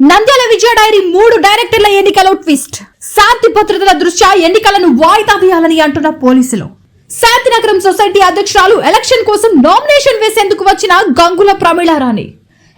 నంద్యాల విజయ dairy మూడు డైరెక్టర్ల ఎన్నికలో ట్విస్ట్. శాంతి భద్రతల దృష్ట్యా ఎన్నికలను వాయిదా వేయాలని అంటున్న పోలీసులు. శాంతినగరం సొసైటీ అధ్యక్షురాలు ఎలక్షన్ కోసం నామినేషన్ వేసేందుకు వచ్చిన గంగుల ప్రమీళారాణి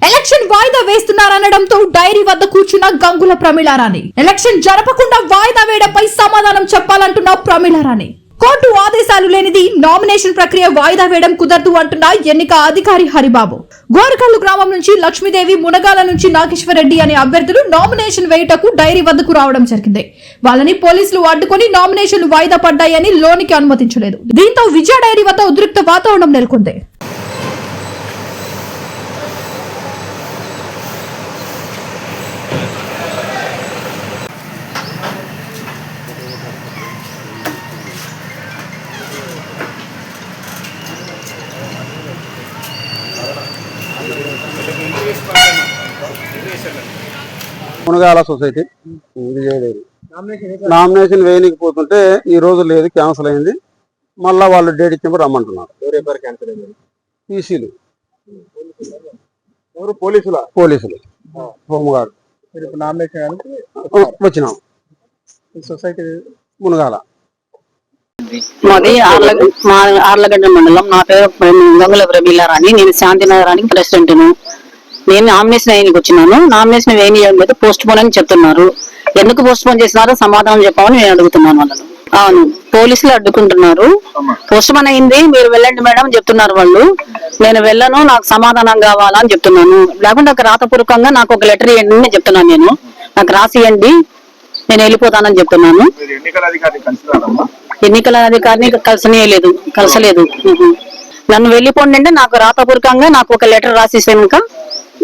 ఎలక్షన్ వాయిదా వేస్తున్నారనడంతో డైరీ వద్ద కూర్చున్న గంగుల ప్రమీళారాణి ఎలక్షన్ జరపకుండా వాయిదా వేయడంపై సమాధానం చెప్పాలంటున్న ప్రమీళారాణి కోర్టు ఆదేశాలు లేనిది నామినేషన్ ప్రక్రియ వాయిదా వేయడం కుదరదు అంటున్న ఎన్నిక అధికారి హరిబాబు. గోరకల్లు గ్రామం నుంచి లక్ష్మీదేవి మునగాల నుంచి నాగేశ్వరరెడ్డి అనే అభ్యర్థులు నామినేషన్ వేయుటకు డైరీ వద్దకు రావడం జరిగింది. వాళ్ళని పోలీసులు అడ్డుకొని నామినేషన్లు వాయిదా పడ్డాయని లోనికి అనుమతించలేదు. దీంతో విజయ డైరీ వద్ద ఉద్రిక్త వాతావరణం నెలకొంది. మునగాల సొసైటీ. నామినేషన్ వేయనికి పోతుంటే ఈ రోజు లేదు క్యాన్సిల్ అయింది. మళ్ళా వాళ్ళు డేట్ ఇచ్చినప్పుడు రమ్మంటున్నారు. పీసీలు. ఎవరు? పోలీసుల? పోలీసులు. హోంగార్డ్ నామినేషన్ వచ్చినాం. సొసైటీ మునగాల. మాది ఆర్లగడ్డ మండలం. నా పేరు గంగుల ప్రబీలారాణి నేను శాంతినగరానికి ప్రెసిడెంట్ నేను నామినేషన్ వేయడానికి వచ్చినాను. నామినేషన్ వేయనీయం లేదు పోస్ట్ పోన్ అని చెప్తున్నారు. ఎందుకు పోస్ట్ పోన్ చేసినారో సమాధానం చెప్పమని నేను అడుగుతున్నాను వాళ్ళను. అవును పోలీసులు అడ్డుకుంటున్నారు. పోస్ట్ పోన్ అయింది మీరు వెళ్ళండి మేడం చెప్తున్నారు వాళ్ళు. నేను వెళ్ళను నాకు సమాధానం కావాలా అని చెప్తున్నాను. లేకుంటే ఒక రాతపూర్వకంగా నాకు ఒక లెటర్ ఇవ్వండి అని చెప్తున్నాను నేను. నాకు రాసి ఇవ్వండి నేను వెళ్ళిపోతానని చెప్తున్నాను. ఎన్నికల అధికారిని కలిసనేయలేదు కలసలేదు. నన్ను వెళ్ళిపోండి అంటే నాకు రాతపూర్వకంగా నాకు ఒక లెటర్ రాసిసాక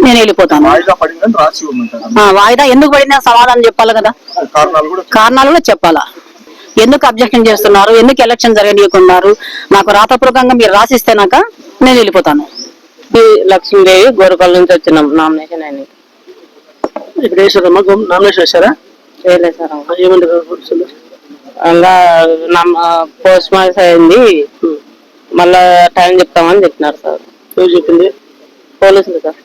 నేను వెళ్ళిపోతాను. వాయిదా పడిందని రాసి ఉందంటారు? ఆ, వాయిదా ఎందుకు పడిందా? సమాధానం చెప్పాలి కదా. కారణాలు కూడా కారణాలు కూడా చెప్పాలా? ఎందుకు అబ్జెక్షన్ చేస్తున్నారు? ఎందుకు ఎలక్షన్ జరగనీయకున్నారు? నాకు రాతపూర్వకంగా మీరు రాసిస్తేనాక నేను వెళ్ళిపోతాను. లక్ష్మీదేవి గోరపల్లి నుంచి వచ్చినాం నామినేషన్ అని ఇక్కడ వేసారమ్మా నామినేషన్ వేసారా చేయలేదు సార్ ఏమంటారు? ఇంకా పోస్ట్ మార్క్స్ అయింది. మళ్ళా టైం చెప్తామని చెప్పినారు సార్. చెప్పింది? పోలీసులు సార్.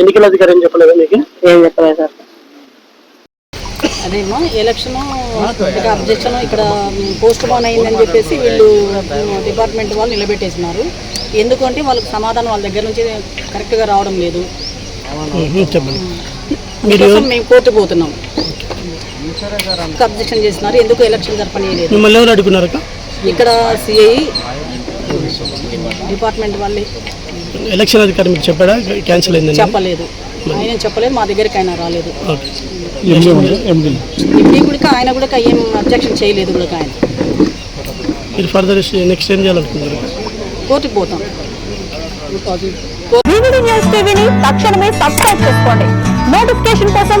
ఎన్నికల అధికారి ఏం చెప్పలేదా మీకు? ఏం చెప్పలేదు సార్. అదేమో ఎలక్షన్ ఇక్కడ అబ్జెక్షన్ ఇక్కడ పోస్ట్ పోన్ అయిందని చెప్పేసి వీళ్ళు డిపార్ట్మెంట్ వాళ్ళు నిలబెట్టేసినారు. ఎందుకంటే వాళ్ళకి సమాధానం వాళ్ళ దగ్గర నుంచి కరెక్ట్గా రావడం లేదు. మేము కోర్టు పోతున్నాం. అబ్జెక్షన్ చేసినారు ఎందుకు ఎలక్షన్ అడుగున్నారక ఇక్కడ సిఐ డిపార్ట్మెంట్ వాళ్ళే. ఎలక్షన్ అధికారి మీకు చెప్పాడా? క్యాన్సిల్ అయిందని? చెప్పలేదు. ఆయన చెప్పలేదు మా దగ్గరికి ఆయన రాలేదు. ఇప్పుడు కూడా ఆయన కూడా ఏం అబ్జెక్షన్ చేయలేదు కూడా ఆయన. మీరు ఫర్దర్ నెక్స్ట్ ఏం చేయాలనుకుంటున్నారు? కోర్టుకు పోతాం. న్యూస్ టీవీని తక్షణమే సబ్స్క్రైబ్ చేసుకోండి. నోటిఫికేషన్ కోసం